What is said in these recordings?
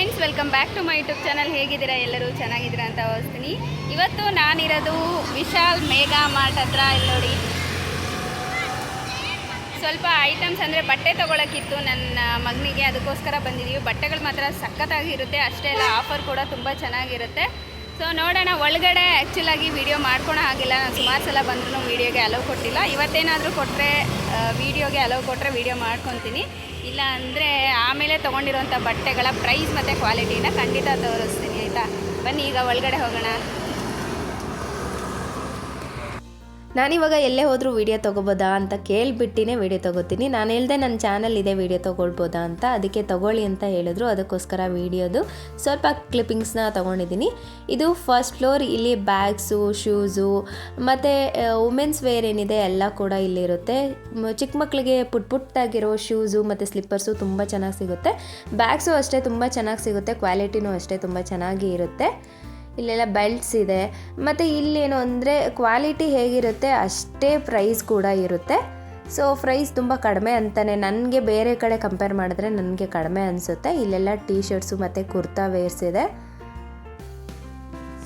Friends welcome back to my YouTube channel ಹೇಗಿದ್ದೀರಾ ಎಲ್ಲರೂ? ಚೆನ್ನಾಗಿದ್ದೀರಾ ಅಂತ ಭಾವಿಸ್ತೀನಿ. ಇವತ್ತು ನಾನಿರೋದು ವಿಶಾಲ್ ಮೇಘಾ ಮಾರ್ಟ್ ಹತ್ರ ಇಲ್ಲಿ ನೋಡಿ. ಸ್ವಲ್ಪ ಐಟಮ್ಸ್ ಅಂದರೆ ಬಟ್ಟೆ ತೊಗೊಳಕ್ಕಿತ್ತು ನನ್ನ ಮಗನಿಗೆ. ಅದಕ್ಕೋಸ್ಕರ ಬಂದಿದ್ದೀವಿ ಬಟ್ಟೆಗಳು ಮಾತ್ರ ಸಖತ್ತಾಗಿರುತ್ತೆ ಅಷ್ಟೇ ಅಲ್ಲ ಆಫರ್ ಕೂಡ ತುಂಬ ಚೆನ್ನಾಗಿರುತ್ತೆ. ಸೊ ನೋಡೋಣ. ಒಳಗಡೆ ಆ್ಯಕ್ಚುಲಾಗಿ ವಿಡಿಯೋ ಮಾಡ್ಕೊಳೋ ಹಾಗಿಲ್ಲ. ನಾನು ಸುಮಾರು ಸಲ ಬಂದರೂ ವೀಡಿಯೋಗೆ ಅಲೋ ಕೊಟ್ಟಿಲ್ಲ. ಇವತ್ತೇನಾದರೂ ಕೊಟ್ಟರೆ ವೀಡಿಯೋಗೆ ಅಲೋ ಕೊಟ್ಟರೆ ವೀಡಿಯೋ ಮಾಡ್ಕೊತೀನಿ. ಇಲ್ಲ ಅಂದರೆ ಆಮೇಲೆ ತೊಗೊಂಡಿರೋಂಥ ಬಟ್ಟೆಗಳ ಪ್ರೈಸ್ ಮತ್ತು ಕ್ವಾಲಿಟಿನ ಖಂಡಿತ ತೋರಿಸ್ತೀನಿ, ಆಯಿತಾ? ಬನ್ನಿ, ಈಗ ಒಳಗಡೆ ಹೋಗೋಣ. ನಾನಿವಾಗ ಎಲ್ಲೇ ಹೋದರೂ ವೀಡಿಯೋ ತೊಗೋಬೋದಾ ಅಂತ ಕೇಳಿಬಿಟ್ಟಿನೇ ವೀಡಿಯೋ ತೊಗೋತೀನಿ. ನಾನು ಹೇಳ್ದೆ ನನ್ನ ಚಾನಲ್ ಇದೆ, ವೀಡಿಯೋ ತೊಗೊಳ್ಬೋದಾ ಅಂತ ಅದಕ್ಕೆ ತೊಗೊಳ್ಳಿ ಅಂತ ಹೇಳಿದ್ರು. ಅದಕ್ಕೋಸ್ಕರ ವೀಡಿಯೋದು ಸ್ವಲ್ಪ ಕ್ಲಿಪ್ಪಿಂಗ್ಸ್ನ ತೊಗೊಂಡಿದ್ದೀನಿ. ಇದು ಫಸ್ಟ್ ಫ್ಲೋರ್ ಇಲ್ಲಿ ಬ್ಯಾಗ್ಸು, ಶೂಸು ಮತ್ತು ವುಮೆನ್ಸ್ ವೇರ್ ಏನಿದೆ ಎಲ್ಲ ಕೂಡ ಇಲ್ಲಿರುತ್ತೆ. ಚಿಕ್ಕ ಮಕ್ಕಳಿಗೆ ಪುಟ್ ಪುಟ್ಟಾಗಿರೋ ಶೂಸು ಮತ್ತು ಸ್ಲಿಪ್ಪರ್ಸು ತುಂಬ ಚೆನ್ನಾಗಿ ಸಿಗುತ್ತೆ. ಬ್ಯಾಗ್ಸು ಅಷ್ಟೇ ತುಂಬ ಚೆನ್ನಾಗಿ ಸಿಗುತ್ತೆ, ಕ್ವಾಲಿಟಿನೂ ಅಷ್ಟೇ ತುಂಬ ಚೆನ್ನಾಗಿ ಇರುತ್ತೆ. ಇಲ್ಲೆಲ್ಲ ಬೆಲ್ಟ್ಸ್ ಇದೆ. ಮತ್ತು ಇಲ್ಲೇನು ಅಂದರೆ ಕ್ವಾಲಿಟಿ ಹೇಗಿರುತ್ತೆ ಅಷ್ಟೇ ಪ್ರೈಸ್ ಕೂಡ ಇರುತ್ತೆ. ಸೊ ಪ್ರೈಸ್ ತುಂಬ ಕಡಿಮೆ ಅಂತಲೇ ನನಗೆ ಬೇರೆ ಕಡೆ ಕಂಪೇರ್ ಮಾಡಿದ್ರೆ ನನಗೆ ಕಡಿಮೆ ಅನಿಸುತ್ತೆ. ಇಲ್ಲೆಲ್ಲ ಟೀ ಶರ್ಟ್ಸು ಮತ್ತು ಕುರ್ತಾ ವೇರ್ಸ್ ಇದೆ.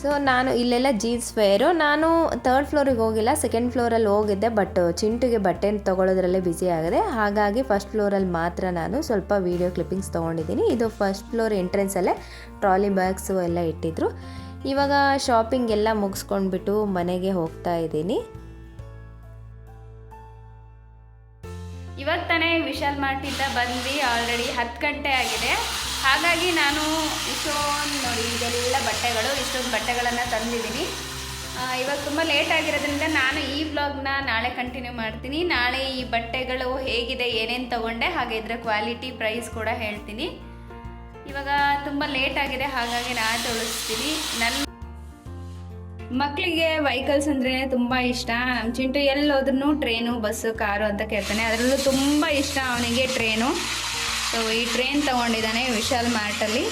ಸೊ ನಾನು ಇಲ್ಲೆಲ್ಲ ಜೀನ್ಸ್ ವೇರು ನಾನು ತರ್ಡ್ ಫ್ಲೋರಿಗೆ ಹೋಗಿಲ್ಲ. ಸೆಕೆಂಡ್ ಫ್ಲೋರಲ್ಲಿ ಹೋಗಿದ್ದೆ ಬಟ್ ಚಿಂಟುಗೆ ಬಟ್ಟೆ ತೊಗೊಳೋದ್ರಲ್ಲೇ ಬ್ಯುಸಿ ಆಗಿದೆ. ಹಾಗಾಗಿ ಫಸ್ಟ್ ಫ್ಲೋರಲ್ಲಿ ಮಾತ್ರ ನಾನು ಸ್ವಲ್ಪ ವೀಡಿಯೋ ಕ್ಲಿಪ್ಪಿಂಗ್ಸ್ ತೊಗೊಂಡಿದ್ದೀನಿ. ಇದು ಫಸ್ಟ್ ಫ್ಲೋರ್ ಎಂಟ್ರೆನ್ಸಲ್ಲೇ ಟ್ರಾಲಿ ಬ್ಯಾಗ್ಸು ಎಲ್ಲ ಇಟ್ಟಿದ್ರು. ಇವಾಗ ಶಾಪಿಂಗ್ ಎಲ್ಲ ಮುಗಿಸ್ಕೊಂಡ್ಬಿಟ್ಟು ಮನೆಗೆ ಹೋಗ್ತಾ ಇದ್ದೀನಿ. ಇವಾಗ ತಾನೇ ವಿಶಾಲ್ ಮಾರ್ಟಿಂದ ಬಂದು ಆಲ್ರೆಡಿ ಹತ್ತು ಗಂಟೆ ಆಗಿದೆ. ಹಾಗಾಗಿ ನಾನು ಇಷ್ಟೊಂದು ನೋಡಿ, ಇದೆಲ್ಲ ಬಟ್ಟೆಗಳು, ಇಷ್ಟೊಂದು ಬಟ್ಟೆಗಳನ್ನು ತಂದಿದ್ದೀನಿ. ಇವಾಗ ತುಂಬ ಲೇಟ್ ಆಗಿರೋದ್ರಿಂದ ನಾನು ಈ ವ್ಲಾಗ್ನ ನಾಳೆ ಕಂಟಿನ್ಯೂ ಮಾಡ್ತೀನಿ. ನಾಳೆ ಈ ಬಟ್ಟೆಗಳು ಹೇಗಿದೆ, ಏನೇನು ತೊಗೊಂಡೆ, ಹಾಗೆ ಇದರ ಕ್ವಾಲಿಟಿ ಪ್ರೈಸ್ ಕೂಡ ಹೇಳ್ತೀನಿ. ಇವಾಗ ತುಂಬ ಲೇಟ್ ಆಗಿದೆ, ಹಾಗಾಗಿ ನಾನು ತೊಳಸ್ತೀನಿ ನನ್ನ ಮಕ್ಕಳಿಗೆ ವೆಹಿಕಲ್ಸ್ ಅಂದ್ರೆ ತುಂಬ ಇಷ್ಟ. ನಮ್ಮ ಚಿಂಟು ಎಲ್ಲಿ ಹೋದ್ರು ಟ್ರೈನು ಬಸ್ಸು ಕಾರು ಅಂತ ಕೇಳ್ತಾನೆ. ಅದರಲ್ಲೂ ತುಂಬ ಇಷ್ಟ ಅವನಿಗೆ ಟ್ರೈನು ಸೊ ಈ ಟ್ರೈನ್ ತಗೊಂಡಿದ್ದಾನೆ ವಿಶಾಲ್ ಮಾರ್ಟಲ್ಲಿ.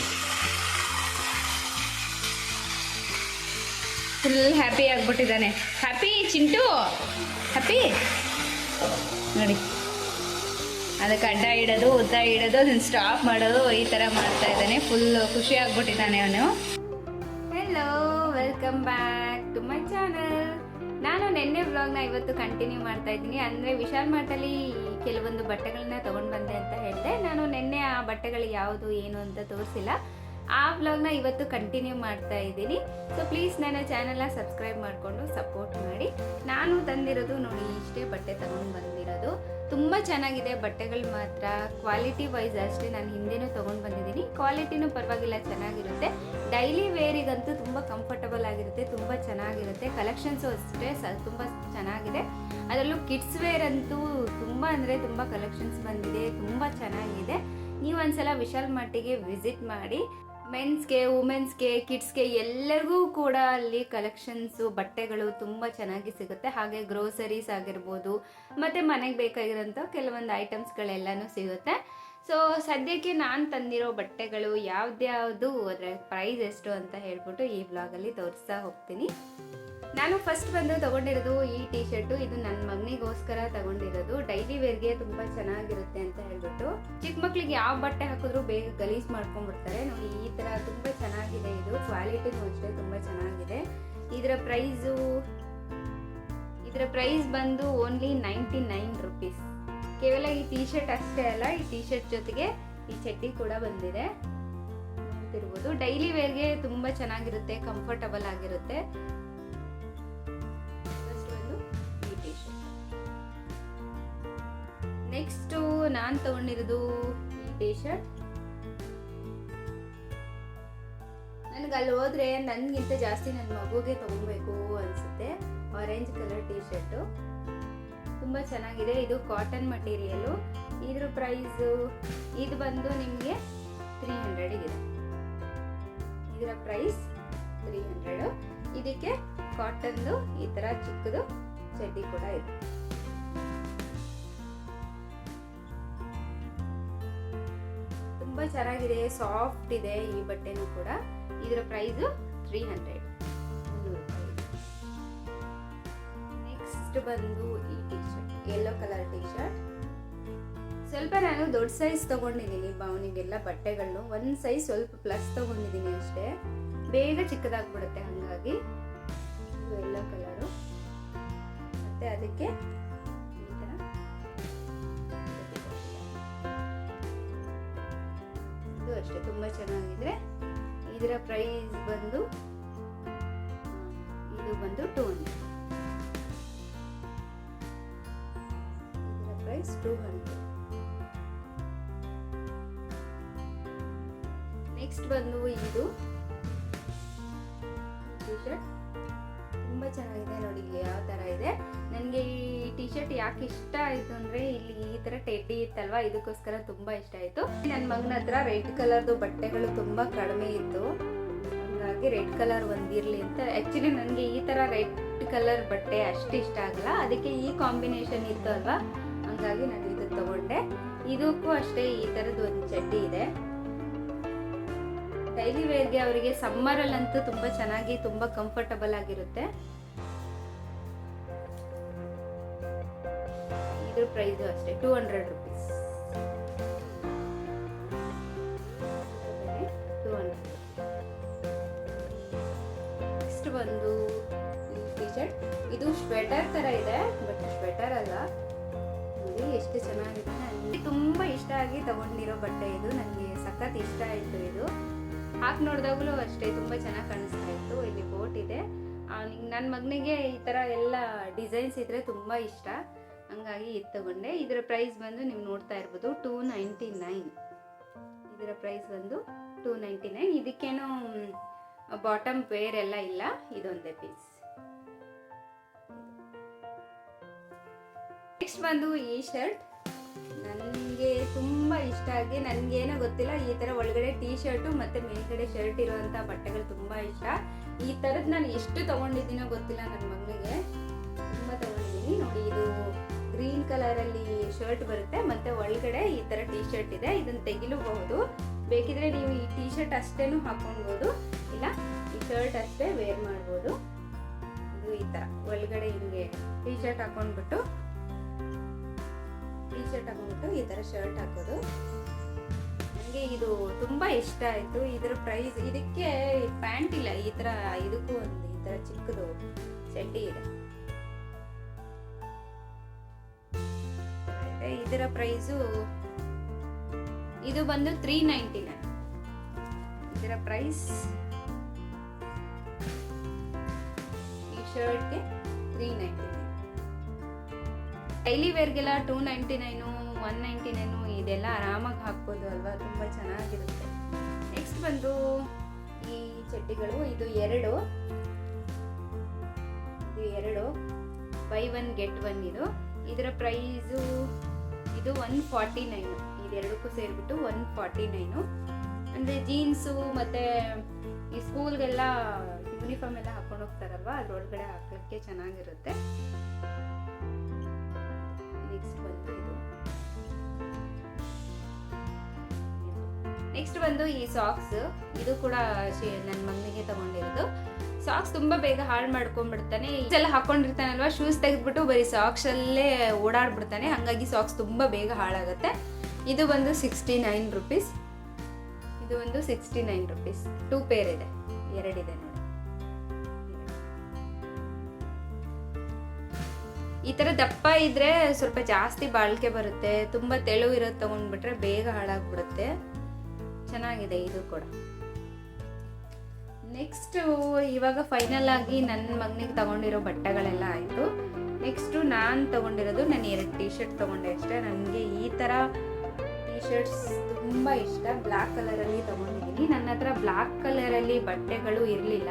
ಫುಲ್ ಹ್ಯಾಪಿ ಆಗ್ಬಿಟ್ಟಿದ್ದಾನೆ. ಹ್ಯಾಪಿ ಚಿಂಟು? ಹ್ಯಾಪಿ ನೋಡಿ. ಅದಕ್ಕೆ ಅಡ್ಡ ಇಡೋದು, ಉದ್ದ ಇಡೋದು, ಅದನ್ನ ಸ್ಟಾಪ್ ಮಾಡೋದು, ಈ ಥರ ಮಾಡ್ತಾ ಇದ್ದಾನೆ. ಫುಲ್ ಖುಷಿ ಆಗ್ಬಿಟ್ಟಿದ್ದಾನೆ ಅವನು. Hello welcome back to my channel ನಾನು ನಿನ್ನೆ ವ್ಲಾಗ್ನ ಇವತ್ತು ಕಂಟಿನ್ಯೂ ಮಾಡ್ತಾ ಇದ್ದೀನಿ. ಅಂದರೆ ವಿಶಾಲ್ ಮಾರ್ಟಲ್ಲಿ ಕೆಲವೊಂದು ಬಟ್ಟೆಗಳನ್ನ ತೊಗೊಂಡು ಬಂದೆ ಅಂತ ಹೇಳಿದೆ. ನಾನು ನಿನ್ನೆ ಆ ಬಟ್ಟೆಗಳು ಯಾವುದು, ಏನು ಅಂತ ತೋರಿಸಿಲ್ಲ. ಆ ವ್ಲಾಗ್ನ ಇವತ್ತು ಕಂಟಿನ್ಯೂ ಮಾಡ್ತಾ ಇದ್ದೀನಿ. ಸೊ ಪ್ಲೀಸ್ ನನ್ನ ಚಾನಲ್ನ ಸಬ್ಸ್ಕ್ರೈಬ್ ಮಾಡಿಕೊಂಡು ಸಪೋರ್ಟ್ ಮಾಡಿ. ನಾನು ತಂದಿರೋದು ನೋಡಿ, ಇಷ್ಟೇ ಬಟ್ಟೆ ತಗೊಂಡು ಬಂದಿರೋದು. ತುಂಬ ಚೆನ್ನಾಗಿದೆ. ಬಟ್ಟೆಗಳು ಮಾತ್ರ. ಕ್ವಾಲಿಟಿ ವೈಸ್ ಅಷ್ಟೇ ನಾನು ಹಿಂದೆನೂ ತೊಗೊಂಡು ಬಂದಿದ್ದೀನಿ. ಕ್ವಾಲಿಟಿನೂ ಪರವಾಗಿಲ್ಲ, ಚೆನ್ನಾಗಿರುತ್ತೆ. ಡೈಲಿ ವೇರಿಗಂತೂ ತುಂಬ ಕಂಫರ್ಟಬಲ್ ಆಗಿರುತ್ತೆ, ತುಂಬ ಚೆನ್ನಾಗಿರುತ್ತೆ. ಕಲೆಕ್ಷನ್ಸು ಅಷ್ಟೇ ಸ, ತುಂಬ ಚೆನ್ನಾಗಿದೆ. ಅದರಲ್ಲೂ ಕಿಡ್ಸ್ ವೇರ್ ಅಂತೂ ತುಂಬ ಅಂದರೆ ತುಂಬ ಕಲೆಕ್ಷನ್ಸ್ ಬಂದಿದೆ, ತುಂಬ ಚೆನ್ನಾಗಿದೆ. ನೀವು ಒಂದ್ಸಲ ವಿಶಾಲ್ ಮಟ್ಟಿಗೆ ವಿಸಿಟ್ ಮಾಡಿ ಮೆನ್ಸ್ಗೆ ವುಮೆನ್ಸ್ಗೆ ಕಿಡ್ಸ್ಗೆ ಎಲ್ಲರಿಗೂ ಕೂಡ ಅಲ್ಲಿ ಕಲೆಕ್ಷನ್ಸು ಬಟ್ಟೆಗಳು ತುಂಬ ಚೆನ್ನಾಗಿ ಸಿಗುತ್ತೆ. ಹಾಗೆ ಗ್ರೋಸರೀಸ್ ಆಗಿರ್ಬೋದು, ಮತ್ತು ಮನೆಗೆ ಬೇಕಾಗಿರೋಂಥ ಕೆಲವೊಂದು ಐಟಮ್ಸ್ಗಳೆಲ್ಲನೂ ಸಿಗುತ್ತೆ. ಸೊ ಸದ್ಯಕ್ಕೆ ನಾನು ತಂದಿರೋ ಬಟ್ಟೆಗಳು ಯಾವ್ದ್ಯಾವುದು ಅದರ ಪ್ರೈಸ್ ಎಷ್ಟು ಅಂತ ಹೇಳ್ಬಿಟ್ಟು ಈ ವ್ಲಾಗಲ್ಲಿ ತೋರಿಸ್ತಾ ಹೋಗ್ತೀನಿ. ನಾನು ಫಸ್ಟ್ ಬಂದು ತಗೊಂಡಿರೋದು ಈ ಟಿ ಶರ್ಟು ಇದು ನನ್ನ ಮಗನಿಗೋಸ್ಕರ ತಗೊಂಡಿರೋದು. ಡೈಲಿ ವೇರ್ಗೆ ತುಂಬ ಚೆನ್ನಾಗಿರುತ್ತೆ ಅಂತ ಹೇಳ್ಬಿಟ್ಟು. ಚಿಕ್ಕ ಮಕ್ಳಿಗೆ ಯಾವ ಬಟ್ಟೆ ಹಾಕಿದ್ರು ಬೇಗ ಗಲೀಜ್ ಮಾಡ್ಕೊಂಡ್ಬಿಡ್ತಾರೆ. ನೋಡಿ, ಈ ಥರ ತುಂಬ ಚೆನ್ನಾಗಿದೆ ಇದು. ಕ್ವಾಲಿಟಿನೂ ಅಷ್ಟೇ ತುಂಬ ಚೆನ್ನಾಗಿದೆ. ಇದರ ಪ್ರೈಸು ಇದರ ಪ್ರೈಸ್ ಬಂದು ಓನ್ಲಿ ನೈಂಟಿ ನೈನ್ ರುಪೀಸ್ ಕೇವಲ ಈ ಟಿ ಶರ್ಟ್ ಅಷ್ಟೇ ಅಲ್ಲ, ಈ ಟಿ ಶರ್ಟ್ ಜೊತೆಗೆ ಈ ಚಡ್ಡಿ ಕೂಡ ಬಂದಿದೆ. ನೋಡ್ತಿರ್ಬೋದು ಡೈಲಿ ವೇರ್ಗೆ ತುಂಬ ಚೆನ್ನಾಗಿರುತ್ತೆ ಕಂಫರ್ಟಬಲ್ ಆಗಿರುತ್ತೆ. ನೆಕ್ಸ್ಟ್ ನಾನು ತಗೊಂಡಿರೋದು ಈ ಟಿ ಶರ್ಟ್ ನನಗೆ ಅಲ್ಲಿ ಹೋದ್ರೆ ನನಗಿಂತ ಜಾಸ್ತಿ ನನ್ನ ಮಗುಗೆ ತಗೊಬೇಕು ಅನ್ಸುತ್ತೆ. ಆರೆಂಜ್ ಕಲರ್ ಟಿ ಶರ್ಟು ತುಂಬ ಚೆನ್ನಾಗಿದೆ. ಇದು ಕಾಟನ್ ಮಟೀರಿಯಲು ಇದ್ರ ಪ್ರೈಸು ಇದು ಬಂದು ನಿಮಗೆ ತ್ರೀ ಇದೆ. ಇದರ ಪ್ರೈಸ್ ತ್ರೀ ಹಂಡ್ರೆಡು ಇದಕ್ಕೆ ಕಾಟನ್ದು ಈ ಥರ ಚಿಕ್ಕದು ಚಡ್ಡಿ ಕೂಡ ಇದೆ. ತುಂಬ ಚೆನ್ನಾಗಿದೆ. ಸಾಫ್ಟ್ ಇದೆ ಈ ಬಟ್ಟೆನೂ ಕೂಡ. ಇದರ ಪ್ರೈಸು ತ್ರೀ ಹಂಡ್ರೆಡ್ ನೆಕ್ಸ್ಟ್ ಬಂದು ಈ T shirt yellow colour T shirt ಸ್ವಲ್ಪ ನಾನು ದೊಡ್ಡ ಸೈಜ್ ತೊಗೊಂಡಿದ್ದೀನಿ ಭಾವನಿಗೆಲ್ಲ ಬಟ್ಟೆಗಳನ್ನು ಒಂದು ಸೈಜ್ ಸ್ವಲ್ಪ ಪ್ಲಸ್ ತಗೊಂಡಿದ್ದೀನಿ ಅಷ್ಟೇ. ಬೇಗ ಚಿಕ್ಕದಾಗ್ಬಿಡುತ್ತೆ ಹಾಗಾಗಿ. ಇದು ಕಲರು ಮತ್ತು ಅದಕ್ಕೆ ಇದು ಅಷ್ಟೇ, ತುಂಬ ಚೆನ್ನಾಗಿದೆ ಇದರ ಪ್ರೈಸ್ ಬಂದು ಇದು ಬಂದು two hundred two hundred next ಬಂದು ಇದು. ಟೀ ಶರ್ಟ್ ತುಂಬ ಚೆನ್ನಾಗಿದೆ ನೋಡಿ ಯಾವ ಥರ ಇದೆ. ನನಗೆ ಈ ಟಿ ಶರ್ಟ್ ಯಾಕೆ ಇಷ್ಟ ಆಯಿತು ಅಂದರೆ ಇಲ್ಲಿ ಈ ಥರ ಟೆಡ್ಡಿ ಇತ್ತಲ್ವಾ? ಇದಕ್ಕೋಸ್ಕರ ತುಂಬ ಇಷ್ಟ ಆಯಿತು. ನನ್ನ ಮಗನ ಹತ್ರ ರೆಡ್ ಕಲರ್ದು ಬಟ್ಟೆಗಳು ತುಂಬ ಕಡಿಮೆ ಇತ್ತು. ಹಾಗಾಗಿ ರೆಡ್ ಕಲರ್ ಒಂದಿರಲಿ ಅಂತ. ಆ್ಯಕ್ಚುಲಿ ನನಗೆ ಈ ಥರ ರೆಡ್ ಕಲರ್ ಬಟ್ಟೆ ಅಷ್ಟು ಇಷ್ಟ ಆಗಲ್ಲ. ಅದಕ್ಕೆ ಈ ಕಾಂಬಿನೇಷನ್ ಇತ್ತು ಅಲ್ವಾ? ಹಂಗಾಗಿ ನಾನು ಇದು ತಗೊಂಡೆ. ಇದಕ್ಕೂ ಅಷ್ಟೇ ಈ ತರದ ಒಂದು ಚಡ್ಡಿ ಇದೆ. ಡೈಲಿ ವೇರ್ಗೆ ಅವರಿಗೆ ಸಮ್ಮರಲ್ಲಂತೂ ತುಂಬಾ ಚೆನ್ನಾಗಿ, ತುಂಬಾ ಕಂಫರ್ಟಬಲ್ ಆಗಿರುತ್ತೆ. ಇದ್ರ ಪ್ರೈಸು ಅಷ್ಟೇ two hundred rupees hundred next ಬಂದು ಟಿ ಶರ್ಟ್ ಇದು ಸ್ವೆಟರ್ ಥರ ಇದೆ ಬಟ್ ಸ್ವೆಟರ್ ಅಲ್ಲ. ನೋಡಿ ಎಷ್ಟು ಚೆನ್ನಾಗಿದೆ ನನಗೆ ತುಂಬ ಇಷ್ಟ ಆಗಿ ತಗೊಂಡಿರೋ ಬಟ್ಟೆ ಇದು. ನನಗೆ ಸಖತ್ ಇಷ್ಟ ಆಯಿತು ಇದು. ಹಾಕಿ ನೋಡಿದಾಗಲೂ ಅಷ್ಟೇ ತುಂಬ ಚೆನ್ನಾಗಿ ಕಾಣಿಸ್ತಾ ಇತ್ತು. ಇಲ್ಲಿ ಬೋಟ್ ಇದೆ. ನನ್ನ ಮಗನಿಗೆ ಈ ಥರ ಎಲ್ಲ ಡಿಸೈನ್ಸ್ ಇದ್ರೆ ತುಂಬ ಇಷ್ಟ. ಹಂಗಾಗಿ ಇದು ತಗೊಂಡೆ. ಇದರ ಪ್ರೈಸ್ ಬಂದು ನೀವು ನೋಡ್ತಾ ಇರ್ಬೋದು ಟೂ ನೈಂಟಿ ನೈನ್ ಇದರ ಪ್ರೈಸ್ ಬಂದು ಟೂ ನೈಂಟಿ ನೈನ್ ಇದಕ್ಕೇನು ಬಾಟಮ್ ವೇರ್ ಎಲ್ಲ ಇಲ್ಲ. ಇದೊಂದೇ ಪೀಸ್ ನೆಕ್ಸ್ಟ್ ಬಂದು ಈ ಶರ್ಟ್. ನನಗೆ ತುಂಬ ಇಷ್ಟ ಆಗಿ ನನಗೇನೋ ಗೊತ್ತಿಲ್ಲ, ಈ ಥರ ಒಳಗಡೆ ಟೀ ಶರ್ಟು ಮತ್ತು ಮೇಲ್ಗಡೆ ಶರ್ಟ್ ಇರುವಂಥ ಬಟ್ಟೆಗಳು ತುಂಬ ಇಷ್ಟ. ಈ ಥರದ್ದು ನಾನು ಎಷ್ಟು ತೊಗೊಂಡಿದ್ದೀನೋ ಗೊತ್ತಿಲ್ಲ ನನ್ನ ಮಗನಿಗೆ ತುಂಬ ತೊಗೊಂಡಿದ್ದೀನಿ. ನೋಡಿ, ಇದು ಗ್ರೀನ್ ಕಲರಲ್ಲಿ ಶರ್ಟ್ ಬರುತ್ತೆ, ಮತ್ತು ಒಳಗಡೆ ಈ ಥರ ಟೀ ಶರ್ಟ್ ಇದೆ. ಇದನ್ನು ತೆಗಿಲೂಬಹುದು. ಬೇಕಿದ್ರೆ ನೀವು ಈ ಟೀ ಶರ್ಟ್ ಅಷ್ಟೇನು ಹಾಕೊಳ್ಬೋದು. ಇಲ್ಲ, ಈ ಶರ್ಟ್ ಅಷ್ಟೇ ವೇರ್ ಮಾಡ್ಬೋದು. ಇದು ಈ ಥರ ಒಳಗಡೆ ಹಿಂಗೆ ಟೀ ಶರ್ಟ್ ಹಾಕೊಂಡ್ಬಿಟ್ಟು ಶರ್ಟ್ ಹಾಕೊಂಡ್ಬಿಟ್ಟು ಈ ಥರ ಶರ್ಟ್ ಹಾಕೋದು. ನನಗೆ ಇದು ತುಂಬ ಇಷ್ಟ ಆಯಿತು. ಇದರ ಪ್ರೈಸ್ ಇದಕ್ಕೆ ಪ್ಯಾಂಟ್ ಇಲ್ಲ, ಈ ಥರ ಇದಕ್ಕೂ ಒಂದು, ಈ ಥರ ಚಿಕ್ಕದು ಚಡ್ಡಿ ಇದೆ. ಇದರ ಪ್ರೈಸು ಇದು ಬಂದು ತ್ರೀ ನೈಂಟಿ ನೈನ್ ಇದರ ಪ್ರೈಸ್ ಈ ಶರ್ಟ್ಗೆ three ninety nine daily ವೇರ್ಗೆಲ್ಲ two ninety nine one ninety nine ಇದೆಲ್ಲ ಆರಾಮಾಗಿ ಹಾಕ್ಬೋದು ಅಲ್ವಾ? ತುಂಬ ಚೆನ್ನಾಗಿರುತ್ತೆ. ನೆಕ್ಸ್ಟ್ ಬಂದು ಈ ಚಡ್ಡಿಗಳು, ಇದು ಎರಡು. ಇದು ಎರಡು. ಬೈ ಒನ್ ಗೆಟ್ ಒನ್ ಇದು. ಇದರ ಪ್ರೈಸು ಇದು ಒನ್ ಫಾರ್ಟಿ ನೈನು ಇದೆರಡಕ್ಕೂ ಸೇರಿಬಿಟ್ಟು ಒನ್ ಫಾರ್ಟಿ ನೈನು ಅಂದರೆ ಜೀನ್ಸು ಮತ್ತು ಈ ಸ್ಕೂಲ್ಗೆಲ್ಲ ಯೂನಿಫಾರ್ಮ್ ಎಲ್ಲ ಹಾಕೊಂಡು ಹೋಗ್ತಾರಲ್ವ? ಅದ್ರೊಳಗಡೆ ಹಾಕಲಿಕ್ಕೆ ಚೆನ್ನಾಗಿರುತ್ತೆ. ನೆಕ್ಸ್ಟ್ ಬಂದು ಈ ಸಾಕ್ಸ್ ಇದು ಕೂಡ ನನ್ನ ಮಗನಿಗೆ ತಗೊಂಡಿರೋದು. ಸಾಕ್ಸ್ ತುಂಬಾ ಬೇಗ ಹಾಳು ಮಾಡ್ಕೊಂಡ್ಬಿಡ್ತಾನೆ. ಇದೆಲ್ಲ ಹಾಕೊಂಡಿರ್ತಾನಲ್ವಾ ಶೂಸ್ ತೆಗೆದ್ಬಿಟ್ಟು ಬರೀ ಸಾಕ್ಸ್ ಅಲ್ಲೇ ಓಡಾಡ್ಬಿಡ್ತಾನೆ. ಹಾಗಾಗಿ ಸಾಕ್ಸ್ ತುಂಬಾ ಬೇಗ ಹಾಳಾಗುತ್ತೆ. ಇದು ಬಂದು ಸಿಕ್ಸ್ಟಿ ನೈನ್ ರುಪೀಸ್ ಇದು ಒಂದು sixty nine rupees two pair ಇದೆ. ಎರಡಿದೆ ಈ ಥರ ದಪ್ಪ ಇದ್ರೆ ಸ್ವಲ್ಪ ಜಾಸ್ತಿ ಬಾಳಿಕೆ ಬರುತ್ತೆ, ತುಂಬ ತೆಳು ಇರೋದು ತೊಗೊಂಡ್ಬಿಟ್ರೆ ಬೇಗ ಹಾಳಾಗ್ಬಿಡುತ್ತೆ. ಚೆನ್ನಾಗಿದೆ ಇದು ಕೂಡ. ನೆಕ್ಸ್ಟ್ ಇವಾಗ ಫೈನಲ್ ಆಗಿ ನನ್ನ ಮಗನಿಗೆ ತಗೊಂಡಿರೋ ಬಟ್ಟೆಗಳೆಲ್ಲ ಆಯಿತು. ನೆಕ್ಸ್ಟು ನಾನು ತಗೊಂಡಿರೋದು ನಾನು ಎರಡು ಟಿ ಶರ್ಟ್ ತೊಗೊಂಡೆ ಅಷ್ಟೇ. ನನಗೆ ಈ ಥರ ಟೀ ಶರ್ಟ್ಸ್ ತುಂಬ ಇಷ್ಟ. ಬ್ಲ್ಯಾಕ್ ಕಲರಲ್ಲಿ ತೊಗೊಂಡಿದ್ದೀನಿ. ನನ್ನ ಹತ್ರ ಬ್ಲ್ಯಾಕ್ ಕಲರಲ್ಲಿ ಬಟ್ಟೆಗಳು ಇರಲಿಲ್ಲ.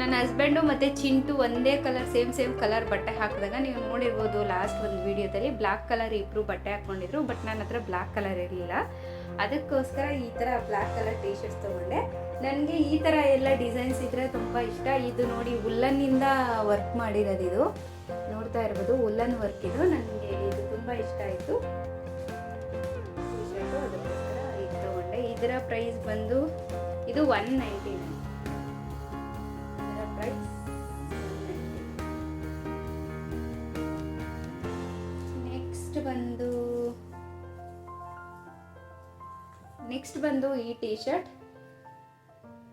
ನನ್ನ ಹಸ್ಬೆಂಡು ಮತ್ತು ಚಿಂಟು ಒಂದೇ ಕಲರ್ ಸೇಮ್ ಸೇಮ್ ಕಲರ್ ಬಟ್ಟೆ ಹಾಕಿದಾಗ ನೀವು ನೋಡಿರ್ಬೋದು ಲಾಸ್ಟ್ ಒಂದು ವಿಡಿಯೋದಲ್ಲಿ ಬ್ಲ್ಯಾಕ್ ಕಲರ್ ಇಬ್ಬರು ಬಟ್ಟೆ ಹಾಕ್ಕೊಂಡಿದ್ರು ಬಟ್ ನನ್ನ ಹತ್ರ ಬ್ಲ್ಯಾಕ್ ಕಲರ್ ಇರಲಿಲ್ಲ. ಅದಕ್ಕೋಸ್ಕರ ಈ ಥರ ಬ್ಲ್ಯಾಕ್ ಕಲರ್ ಟೀ ಶರ್ಟ್ಸ್ ತೊಗೊಂಡೆ. ನನಗೆ ಈ ಥರ ಎಲ್ಲ ಡಿಸೈನ್ಸ್ ಇದ್ದರೆ ತುಂಬ ಇಷ್ಟ. ಇದು ನೋಡಿ ಉಲ್ಲನ್ನಿಂದ ವರ್ಕ್ ಮಾಡಿರೋದು ಇದು. ನೋಡ್ತಾ ಇರ್ಬೋದು, ಉಲ್ಲನ್ ವರ್ಕ್ ಇದು. ನನಗೆ ಇದು ತುಂಬ ಇಷ್ಟ ಆಯಿತು. ಟಿ ಶರ್ಟು ಅದಕ್ಕೋಸ್ಕರ ಇದು ತೊಗೊಂಡೆ. ಇದರ ಪ್ರೈಸ್ ಬಂದು ಇದು ಒನ್ ನೈಂಟಿ ನೈನ್ ನೆಕ್ಸ್ಟ್ ಬಂದು ನೆಕ್ಸ್ಟ್ ಬಂದು ಈ ಟೀ ಶರ್ಟ್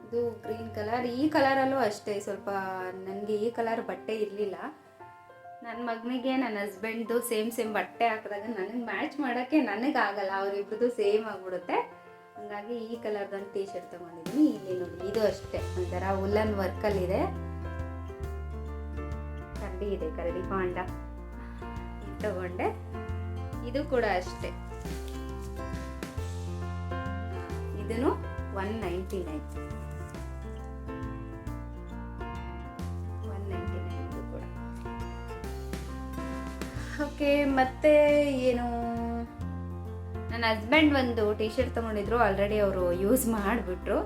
ಇದು ಗ್ರೀನ್ ಕಲರ್ ಈ ಕಲರಲ್ಲೂ ಅಷ್ಟೇ, ಸ್ವಲ್ಪ ನನಗೆ ಈ ಕಲರ್ ಬಟ್ಟೆ ಇರಲಿಲ್ಲ. ನನ್ನ ಮಗನಿಗೆ ನನ್ನ ಹಸ್ಬೆಂಡ್ದು ಸೇಮ್ ಸೇಮ್ ಬಟ್ಟೆ ಹಾಕಿದಾಗ ನನಗೆ ಮ್ಯಾಚ್ ಮಾಡೋಕ್ಕೆ ಆಗಲ್ಲ ಅವರಿಬ್ರದ್ದು ಸೇಮ್ ಆಗಿಬಿಡುತ್ತೆ. ಹಂಗಾಗಿ ಈ ಕಲರ್ದೊಂದು ಟೀ ಶರ್ಟ್ ತೊಗೊಂಡಿದ್ದೀನಿ. ಇಲ್ಲಿ ನೋಡಿ, ಇದು ಅಷ್ಟೇ. ಒಂಥರ ಉಲ್ಲನ್ ವರ್ಕಲ್ಲಿದೆ ಕರಡಿ ಇದೆ, ಕರಡಿ ಪಾಂಡ ತಗೊಂಡೆ. ಇದು ಕೂಡ ಅಷ್ಟೇ. ಇದನ್ನು ಒನ್ ನೈಂಟಿ ನೈನ್ ಒನ್ ಕೂಡ. ಓಕೆ ಮತ್ತೆ ಏನು? ನನ್ನ ಹಸ್ಬೆಂಡ್ ಒಂದು ಟಿ ಶರ್ಟ್ ತೊಗೊಂಡಿದ್ರು ಆಲ್ರೆಡಿ ಅವರು ಯೂಸ್ ಮಾಡಿಬಿಟ್ರು.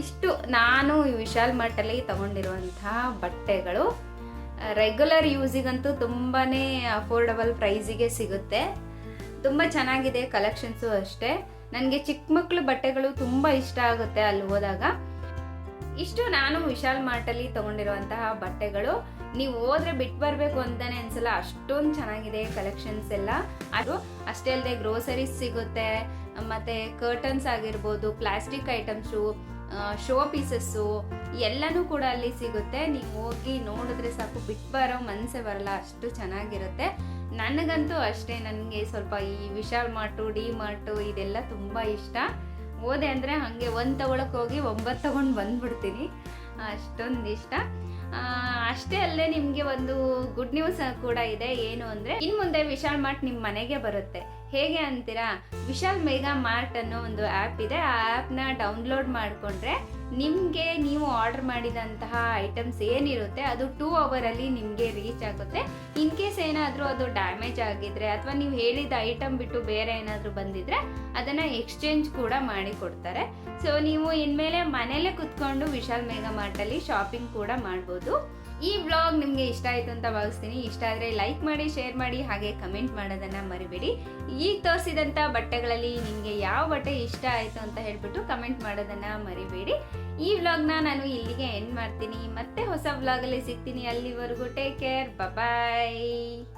ಇಷ್ಟು ನಾನು ವಿಶಾಲ್ ಮಟ್ಟಲ್ಲಿ ತಗೊಂಡಿರುವಂತಹ ಬಟ್ಟೆಗಳು. ರೆಗ್ಯುಲರ್ ಯೂಸಿಗಂತೂ ತುಂಬಾ ಅಫೋರ್ಡಬಲ್ ಪ್ರೈಸಿಗೆ ಸಿಗುತ್ತೆ. ತುಂಬ ಚೆನ್ನಾಗಿದೆ ಕಲೆಕ್ಷನ್ಸು ಅಷ್ಟೇ. ನನಗೆ ಚಿಕ್ಕ ಮಕ್ಕಳು ಬಟ್ಟೆಗಳು ತುಂಬ ಇಷ್ಟ ಆಗುತ್ತೆ ಅಲ್ಲಿ ಹೋದಾಗ. ಇಷ್ಟು ನಾನು ವಿಶಾಲ್ ಮಾರ್ಟಲ್ಲಿ ತಗೊಂಡಿರುವಂತಹ ಬಟ್ಟೆಗಳು. ನೀವು ಹೋದ್ರೆ ಬಿಟ್ಟು ಬರಬೇಕು ಅಂತಾನೆ ಅನ್ಸಲ್ಲ, ಅಷ್ಟೊಂದು ಚೆನ್ನಾಗಿದೆ ಕಲೆಕ್ಷನ್ಸ್ ಎಲ್ಲ. ಅದು ಅಷ್ಟೇ ಅಲ್ಲದೆ ಗ್ರೋಸರೀಸ್ ಸಿಗುತ್ತೆ, ಮತ್ತೆ ಕರ್ಟನ್ಸ್ ಆಗಿರ್ಬೋದು ಪ್ಲಾಸ್ಟಿಕ್ ಐಟಮ್ಸು ಶೋ ಪೀಸಸ್ಸು ಎಲ್ಲನೂ ಕೂಡ ಅಲ್ಲಿ ಸಿಗುತ್ತೆ. ನೀವು ಹೋಗಿ ನೋಡಿದ್ರೆ ಸಾಕು, ಬಿಟ್ಟು ಬರೋ ಮನಸ್ಸೇ ಬರಲ್ಲ, ಅಷ್ಟು ಚೆನ್ನಾಗಿರುತ್ತೆ. ನನಗಂತೂ ಅಷ್ಟೇ, ನನಗೆ ಸ್ವಲ್ಪ ಈ ವಿಶಾಲ್ ಮಾರ್ಟು, ಡಿ ಮಾರ್ಟು ಇದೆಲ್ಲ ತುಂಬ ಇಷ್ಟ. ಹೋದೆ ಅಂದರೆ ಹಾಗೆ ಒಂದು ತಗೊಳಕ್ಕೆ ಹೋಗಿ ಒಂಬತ್ತು ತಗೊಂಡು ಬಂದ್ಬಿಡ್ತೀನಿ. ಅಷ್ಟೊಂದು ಇಷ್ಟ. ಅಷ್ಟೇ ಅಲ್ಲದೆ ನಿಮಗೆ ಒಂದು ಗುಡ್ ನ್ಯೂಸ್ ಕೂಡ ಇದೆ. ಏನು ಅಂದರೆ ಇನ್ನು ಮುಂದೆ ವಿಶಾಲ್ ಮಾರ್ಟ್ ನಿಮ್ಮ ಮನೆಗೆ ಬರುತ್ತೆ. ಹೇಗೆ ಅಂತೀರಾ? ವಿಶಾಲ್ ಮೇಘಾ ಮಾರ್ಟ್ ಅನ್ನೋ ಒಂದು ಆ್ಯಪ್ ಇದೆ. ಆ ಆ್ಯಪ್ನ ಡೌನ್ಲೋಡ್ ಮಾಡಿಕೊಂಡ್ರೆ ನಿಮಗೆ ನೀವು ಆರ್ಡರ್ ಮಾಡಿದಂತಹ ಐಟಮ್ಸ್ ಏನಿರುತ್ತೆ, ಅದು ಟೂ ಅವರಲ್ಲಿ ನಿಮಗೆ ರೀಚ್ ಆಗುತ್ತೆ. ಇನ್ ಕೇಸ್ ಏನಾದರೂ ಅದು ಡ್ಯಾಮೇಜ್ ಆಗಿದ್ರೆ ಅಥವಾ ನೀವು ಹೇಳಿದ ಐಟಮ್ ಬಿಟ್ಟು ಬೇರೆ ಏನಾದರೂ ಬಂದಿದ್ರೆ, ಅದನ್ನು ಎಕ್ಸ್ಚೇಂಜ್ ಕೂಡ ಮಾಡಿ ಕೊಡ್ತಾರೆ. ಸೊ ನೀವು ಇನ್ಮೇಲೆ ಮನೇಲೆ ಕುತ್ಕೊಂಡು ವಿಶಾಲ್ ಮೆಗಾ ಮಾರ್ಟಲ್ಲಿ ಶಾಪಿಂಗ್ ಕೂಡ ಮಾಡ್ಬೋದು. ಈ ವ್ಲಾಗ್ ನಿಮಗೆ ಇಷ್ಟ ಆಯಿತು ಅಂತ ಭಾವಿಸ್ತೀನಿ. ಇಷ್ಟ ಆದರೆ ಲೈಕ್ ಮಾಡಿ ಶೇರ್ ಮಾಡಿ, ಹಾಗೆ ಕಮೆಂಟ್ ಮಾಡೋದನ್ನು ಮರಿಬೇಡಿ. ಈಗ ತೋರಿಸಿದಂಥ ಬಟ್ಟೆಗಳಲ್ಲಿ ನಿಮಗೆ ಯಾವ ಬಟ್ಟೆ ಇಷ್ಟ ಆಯಿತು ಅಂತ ಹೇಳ್ಬಿಟ್ಟು ಕಮೆಂಟ್ ಮಾಡೋದನ್ನು ಮರಿಬೇಡಿ. ಈ ವ್ಲಾಗ್ನ ನಾನು ಇಲ್ಲಿಗೆ ಎಂಡ್ ಮಾಡ್ತೀನಿ. ಮತ್ತೆ ಹೊಸ ವ್ಲಾಗಲ್ಲಿ ಸಿಗ್ತೀನಿ. ಅಲ್ಲಿವರೆಗೂ ಟೇಕ್ ಕೇರ್ ಬಾಯ್